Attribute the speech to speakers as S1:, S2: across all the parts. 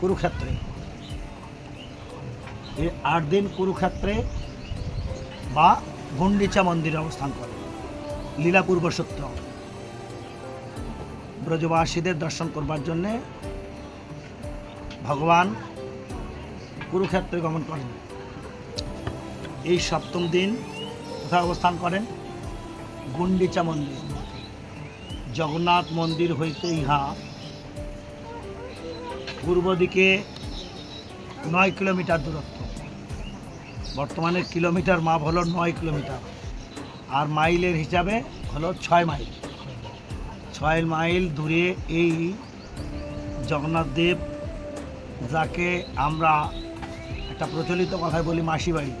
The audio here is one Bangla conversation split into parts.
S1: কুরুক্ষেত্রে। এই আট দিন কুরুক্ষেত্রে বা গুন্ডিচা মন্দিরে অবস্থান করে। লীলা পূর্বসূত্র ব্রজবাসীদের দর্শন করবার জন্যে ভগবান কুরুক্ষেত্রে গমন করেন। এই সপ্তম দিন কোথায় অবস্থান করেন? গুন্ডিচা মন্দির। জগন্নাথ মন্দির হইতে ইহা পূর্ব দিকে নয় কিলোমিটার দূরত্ব। বর্তমানে কিলোমিটার মাপ হলো নয় কিলোমিটার। আর মাইলের হিসাবে হলো ছয় মাইল। ছয় মাইল দূরে এই জগন্নাথ দেব, যাকে আমরা একটা প্রচলিত কথায় বলি মাসি বাড়ি।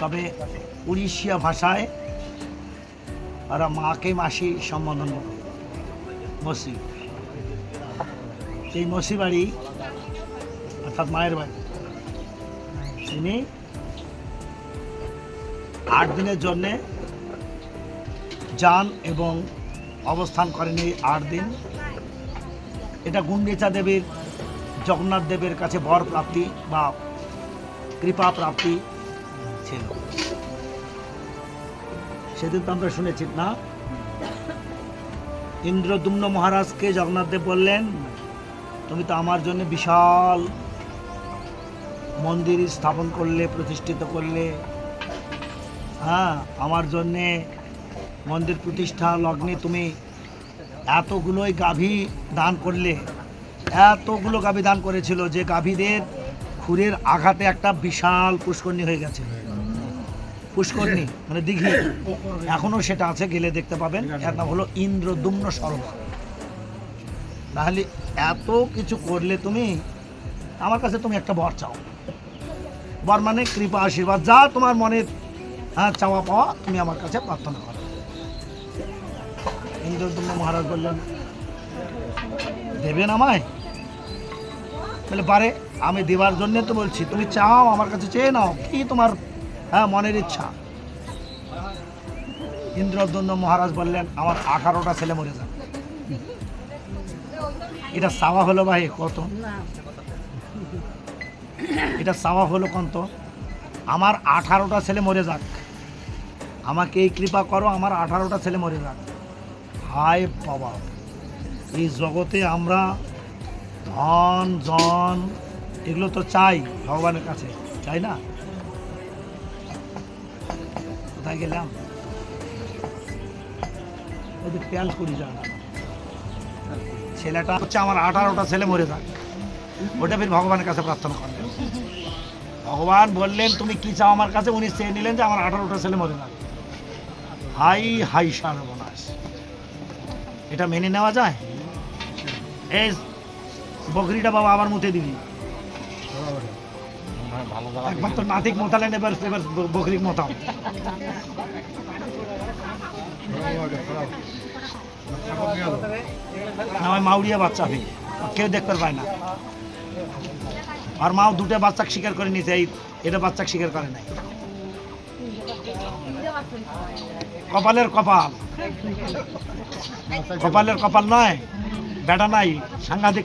S1: তবে উড়িষ্যা ভাষায় ওরা মাকে মাসি সম্বোধন করে। মসি সেই মসি বাড়ি, অর্থাৎ মায়ের বাড়ি। তিনি আট দিনের জন্যে যান এবং অবস্থান করেন এই আট দিন। এটা গুন্ডিচা দেবীর, জগন্নাথ দেবের কাছে বর প্রাপ্তি বা কৃপা প্রাপ্তি ছিল। সেদিন তো আমরা শুনেছি না। ইন্দ্রদুম্ন মহারাজকে জগন্নাথ দেব বললেন তুমি তো আমার জন্য বিশাল মন্দির স্থাপন করলে, প্রতিষ্ঠিত করলে। হ্যাঁ আমার জন্যে মন্দির প্রতিষ্ঠা, লগ্নে তুমি এতগুলোই গাভী দান করলে, এতগুলো গাভী দান করেছিল যে গাভীদের খুরের আঘাতে একটা বিশাল পুষ্করণী হয়ে গেছে। পুষ্করণী মানে দিঘি। এখনও সেটা আছে, গেলে দেখতে পাবেন। এর নাম হলো ইন্দ্রদুম্ন সরোবর। তাহলে এত কিছু করলে তুমি আমার কাছে তুমি একটা বর চাও। বর মানে কৃপা, আশীর্বাদ, যা তোমার মনের হ্যাঁ চাওয়া পাওয়া তুমি আমার কাছে প্রার্থনা করো। ইন্দ্রদুম্ন মহারাজ বললেন, দেবেন আমায়? বলে পারে আমি দেবার জন্য তো বলছি, তুমি চাও, আমার কাছে চেয়ে নাও, কি তোমার হ্যাঁ মনের ইচ্ছা? ইন্দ্রদন্দ মহারাজ বললেন, আমার আঠারোটা ছেলে মরে যাবে। এটা চাওয়া হলো ভাই কত? এটা চাওয়া হলো কত আমার আঠারোটা ছেলে মরে যাক। আমাকে এই কৃপা করো আমার আঠারোটা ছেলে মরে যাক। হায় বাবা। এই জগতে আমরা ধন জন এগুলো তো চাই ভগবানের কাছে চাই না? কোথায় গেলাম? ওদের প্যাল করি যায় না। ছেলেটা হচ্ছে আমার আঠারোটা ছেলে মরে যাক। ওটা ফির ভগবানের কাছে প্রার্থনা করলেন ভগবান বললেন, তুমি কি চাও আমার কাছে? উনি চেয়ে নিলেন যে আমার আঠারোটা ছেলে মরে যাক। হাই হাই, সর্বনাশ। এটা মেনে নেওয়া যায়? এই বকরিটা বাবা আবার মুতে দিবি। একবার তো নাতিক মোতালেন এবার এবার বকরি মোতাম আমার মাউরিয়া বাচ্চা হবে কেউ দেখতে পায় না। আর মাও দুটো বাচ্চা স্বীকার করে এই এটা বাচ্চা স্বীকার করে নাই। কপালের কপাল। কপালের কপাল নয়, বেটা নাই, সাংঘাতিক।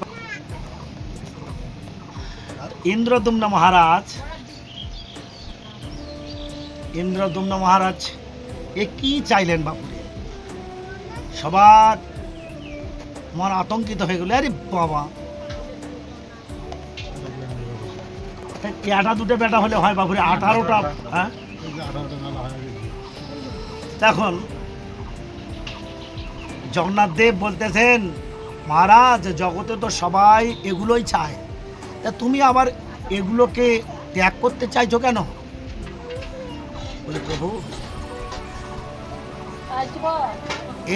S1: ইন্দ্রদুম্ন মহারাজ ইন্দ্রদুম্ন মহারাজ, এ কি চাইলেন বাপুরে? সবার মন আতঙ্কিত হয়ে গেল, আরে বাবা। এটা দুটো বেটা হলে হয় বাপুরে, আঠারোটা হ্যাঁ? তখন জগন্নাথ দেব বলতেছেন, মহারাজ, জগতে তো সবাই এগুলোই চায়। তা তুমি আবার এগুলোকে ত্যাগ করতে চাইছো কেন? বলে, প্রভু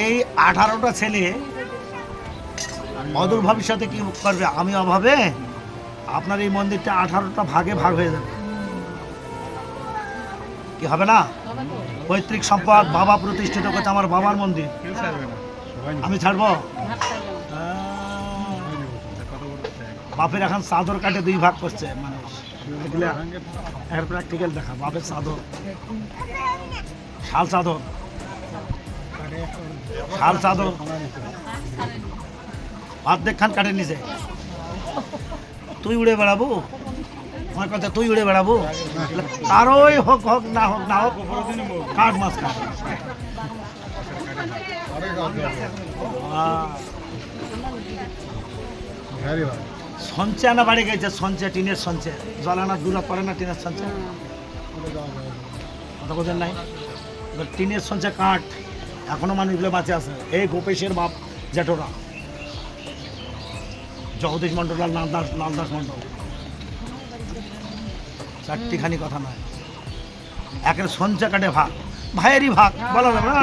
S1: এই আঠারোটা ছেলে অদূর ভবিষ্যতে কি করবে? আমি অভাবে আপনার এই মন্দিরটা আঠারোটা ভাগে ভাগ হয়ে যাবে। কি হবে না? পৈতৃক সম্পদ বাবা প্রতিষ্ঠিত করছে আমার বাবার মন্দির। আমি ছাড়বো? বাপের এখন চাদর কাটে দুই ভাগ করছে মানুষ এগুলো এর প্র্যাকটিক্যাল দেখা বাপের চাদর। শাল চাদর। শাল চাদর অর্ধেক খান কাটে নিছে। তুই উড়ে বেড়াবো? আমার কথা তুই উড়ে বেড়াবো? কারোই হোক হোক না হোক না হোক কাঠ মাছ কাঠ সঞ্চয় আনা বাড়ি গেছে সঞ্চয় টিনের সঞ্চয়। জল আনা দূরা পড়ে না টিনের সঞ্চয়? কথা বোঝেন নাই? টিনের সঞ্চয় কাঠ এখনও মানুষগুলো বাঁচে আছে। এই গোপেশের বাপ জেঠোরা। জগদীশ মণ্ডল আর লালদাস লালদাস মণ্ডল। চারটিখানি কথা নয়। একের সঞ্চয় কাটে ভাগ। ভাইয়েরই ভাগ। বলা যাবে না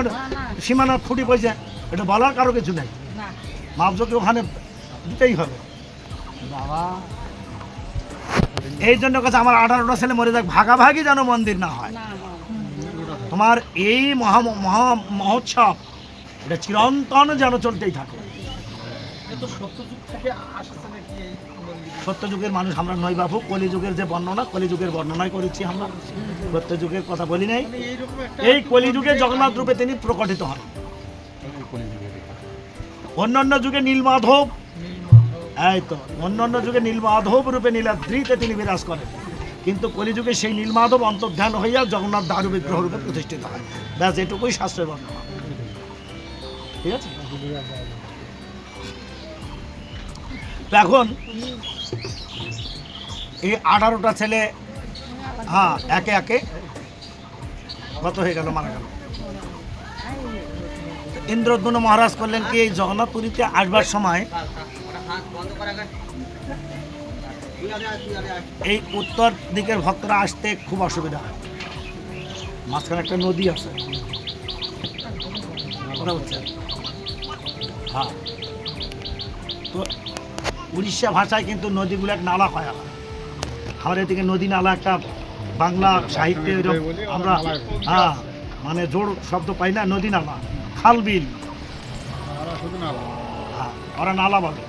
S1: সীমানার খুঁটি পয়সা এটা বলার কারও কিছু নেই। মাপজকে ওখানে দিতেই হবে। বাবা। এই জন্য কাছে আমার আঠারোটা ছেলে মরে যাক। ভাগাভাগি যেন মন্দির না হয়। তোমার এই মহা মহা মহোৎসব এটা চিরন্তন যেন চলতেই থাকে। সত্যযুগের মানুষ আমরা নয় বাবু কলিযুগের যে বর্ণনা কলিযুগের বর্ণনাই করেছি আমরা। সত্যযুগের কথা বলি নাই। এই কলিযুগে জগন্নাথ রূপে তিনি প্রকটিত হন। অন্যান্য যুগে নীলমাধব। এই তো অন্যান্য যুগে নীলমাধব রূপে নীলাদ্রিতে তিনি বিরাজ করেন। কিন্তু কলিযুগে সেই নীলমাধব অন্তর্ধান হইয়া জগন্নাথ দারু বিগ্রহ রূপে প্রতিষ্ঠিত হয়। ব্যাস, এটুকুই শাস্ত্রের বর্ণনা। ঠিক আছে? এখন এই আঠারোটা ছেলে হ্যাঁ একে একে কত হয়ে গেল, মারা গেল। ইন্দ্রদ্যুন মহারাজ করলেন কি, এই জগন্নাথপুরীতে আসবার সময় এই উত্তর দিকের ভক্তরা আসতে খুব অসুবিধা হয়। মাঝখানে একটা নদী আছে। হ্যাঁ। তো উড়িষ্যা ভাষায় কিন্তু নদীগুলো এক নালা হয় আমাদের এদিকে নদী নালা একটা বাংলা সাহিত্যে আমরা হ্যাঁ মানে জোর শব্দ পাই না, নদী নালা। খাল বিল। হ্যাঁ ওরা নালা বলে।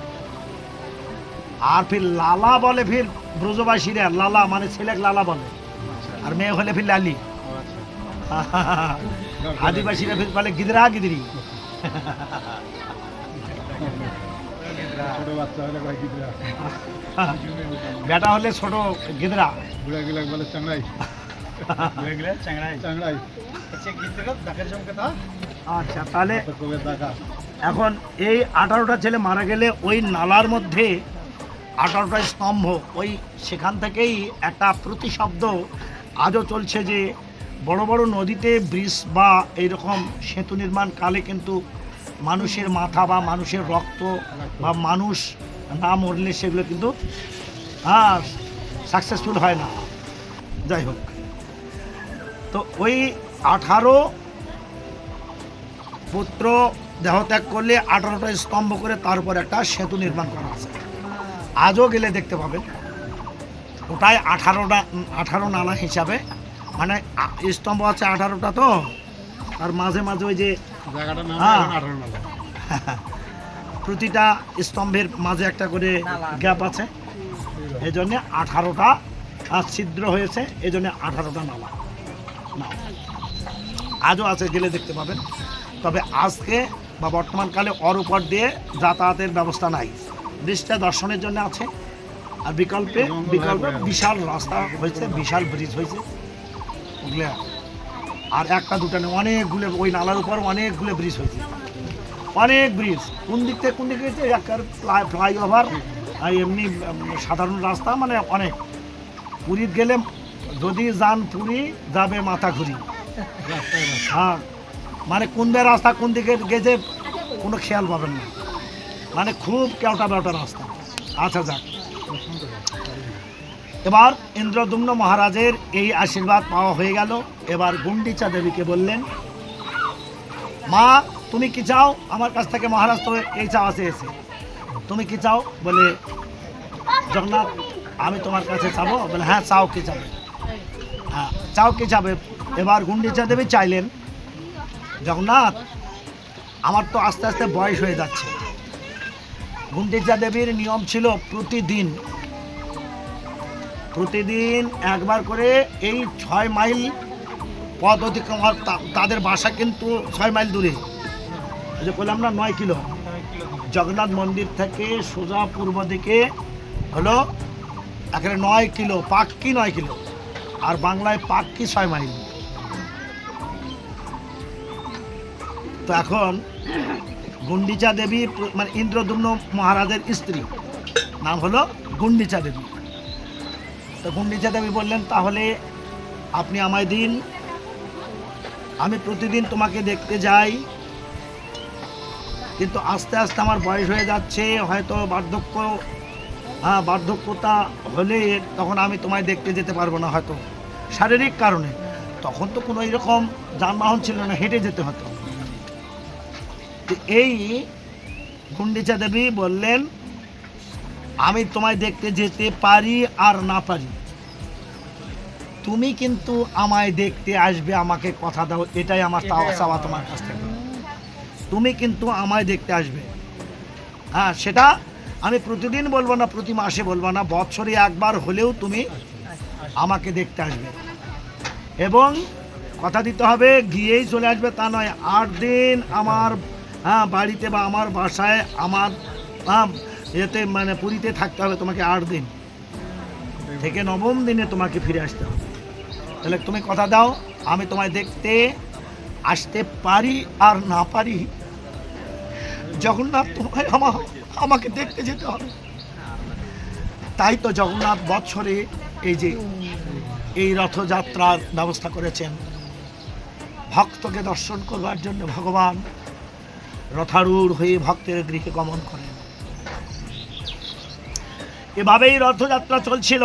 S1: আর ফির লালা বলে ফির ব্রজবাসীরা লালা মানে ছেলে লালা বলে। আর মেয়ে হলে ফির লালি। আদিবাসীরা ফির বলে গিদরা গিদরি।
S2: ছোট বাচ্চা হলে কয় গিদরা?
S1: বেটা হলে ছোট গিদরা।
S2: বুড়া গিলা বলে চাংড়াই। চাংড়াই।
S1: আচ্ছা তাহলে এখন এই আঠারোটা ছেলে মারা গেলে ওই নালার মধ্যে আঠারোটা স্তম্ভ। ওই সেখান থেকেই একটা প্রতিশব্দ আজও চলছে যে বড় বড় নদীতে ব্রিজ বা এইরকম সেতু নির্মাণ কালে কিন্তু মানুষের মাথা বা মানুষের রক্ত বা মানুষ না মরলে সেগুলো কিন্তু হ্যাঁ সাকসেসফুল হয় না। যাই হোক। তো ওই আঠারো পুত্র দেহত্যাগ করলে আঠারোটা স্তম্ভ করে তার উপর একটা সেতু নির্মাণ করা আছে। আজও গেলে দেখতে পাবেন। ওটাই আঠারোটা আঠারো নালা হিসাবে। মানে স্তম্ভ আছে আঠারোটা তো? আর মাঝে মাঝে ওই যে হ্যাঁ। প্রতিটা স্তম্ভের মাঝে একটা করে গ্যাপ আছে। এই জন্যে আঠারোটা ছিদ্র হয়েছে এই জন্যে আঠারোটা নালা। না। আজও আছে গেলে দেখতে পাবেন। তবে আজকে বা বর্তমানকালে অর উপর দিয়ে যাতায়াতের ব্যবস্থা নাই। ব্রিজটা দর্শনের জন্য আছে। আর বিকল্পে বিকল্পে
S2: হয়ে।
S1: বিশাল রাস্তা হয়েছে বিশাল ব্রিজ হয়েছে। বুঝলে? আর একটা দুটা নেই অনেকগুলো ওই নালার উপর অনেকগুলো ব্রিজ হয়েছে। অনেক ব্রিজ। কোন দিক থেকে কোন দিকে গেছে একবার ফ্লাই ফ্লাইওভার আর এমনি সাধারণ রাস্তা মানে অনেক। পুরী গেলে যদি যান পুরী যাবে মাথা ঘুরি হ্যাঁ। মানে কোন রাস্তা কোন দিকে গেছে কোনো খেয়াল পাবেন না। মানে খুব কেওটা বেওটা রাস্তা। আচ্ছা যাক। এবার ইন্দ্রদুম্ন মহারাজের এই আশীর্বাদ পাওয়া হয়ে গেল। এবার গুন্ডিচা দেবীকে বললেন, মা, তুমি কি চাও? আমার কাছ থেকে মহারাজ তো এই চাওয়া চেয়েছে তুমি কি চাও? বলে, জগন্নাথ, আমি তোমার কাছে চাবো। বলে হ্যাঁ চাও কি চাবে? হ্যাঁ চাও কি চাবে? এবার গুন্ডিচা দেবী চাইলেন, জগন্নাথ, আমার তো আস্তে আস্তে বয়স হয়ে যাচ্ছে। গুন্ডিচা দেবীর নিয়ম ছিল প্রতিদিন। প্রতিদিন একবার করে এই ছয় মাইল পথ অতিক্রম তাদের বাসা কিন্তু ছয় মাইল দূরে। যে বললাম না, নয় কিলো। জগন্নাথ মন্দির থেকে সোজা পূর্ব দিকে হলো এখানে নয় কিলো, পাক্কি নয় কিলো। আর বাংলায় পাক্কি ছয় মাইল। তো এখন গুন্ডিচা দেবী মানে ইন্দ্রদুম্ন মহারাজের স্ত্রী। নাম হলো গুন্ডিচা দেবী। তো গুন্ডিচা দেবী বললেন, তাহলে আপনি আমায় দিন। আমি প্রতিদিন তোমাকে দেখতে যাই। কিন্তু আস্তে আস্তে আমার বয়স হয়ে যাচ্ছে, হয়তো বার্ধক্য হ্যাঁ বার্ধক্যতা হলে তখন আমি তোমায় দেখতে যেতে পারব না হয়তো। শারীরিক কারণে। তখন তো কোনো এরকম যানবাহন ছিল না, হেঁটে যেতে হতো। এই গুন্ডিচা দেবী বললেন আমি তোমায় দেখতে যেতে পারি আর না পারি। তুমি কিন্তু আমায় দেখতে আসবে আমাকে কথা দাও এটাই আমার চাওয়া চাওয়া তোমার কাছ থেকে। তুমি কিন্তু আমায় দেখতে আসবে। হ্যাঁ সেটা আমি প্রতিদিন বলব না প্রতি মাসে বলব না বছরে একবার হলেও তুমি আমাকে দেখতে আসবে। এবং কথা দিতে হবে গিয়েই চলে আসবে তা নয় আট দিন আমার হ্যাঁ বাড়িতে বা আমার বাসায় আমার হ্যাঁ, এতে মানে পুরীতে থাকতে হবে তোমাকে আট দিন। থেকে নবম দিনে তোমাকে ফিরে আসতে হবে। তাহলে তুমি কথা দাও আমি তোমায় দেখতে আসতে পারি আর না পারি। জগন্নাথ তোমায় আমা আমাকে দেখতে যেতে হবে। তাই তো জগন্নাথ বৎসরে এই যে এই রথযাত্রার ব্যবস্থা করেছেন। ভক্তকে দর্শন করবার জন্য ভগবান রথারূঢ় হয়ে ভক্তের গৃহে গমন করেন। এভাবেই রথযাত্রা চলছিল।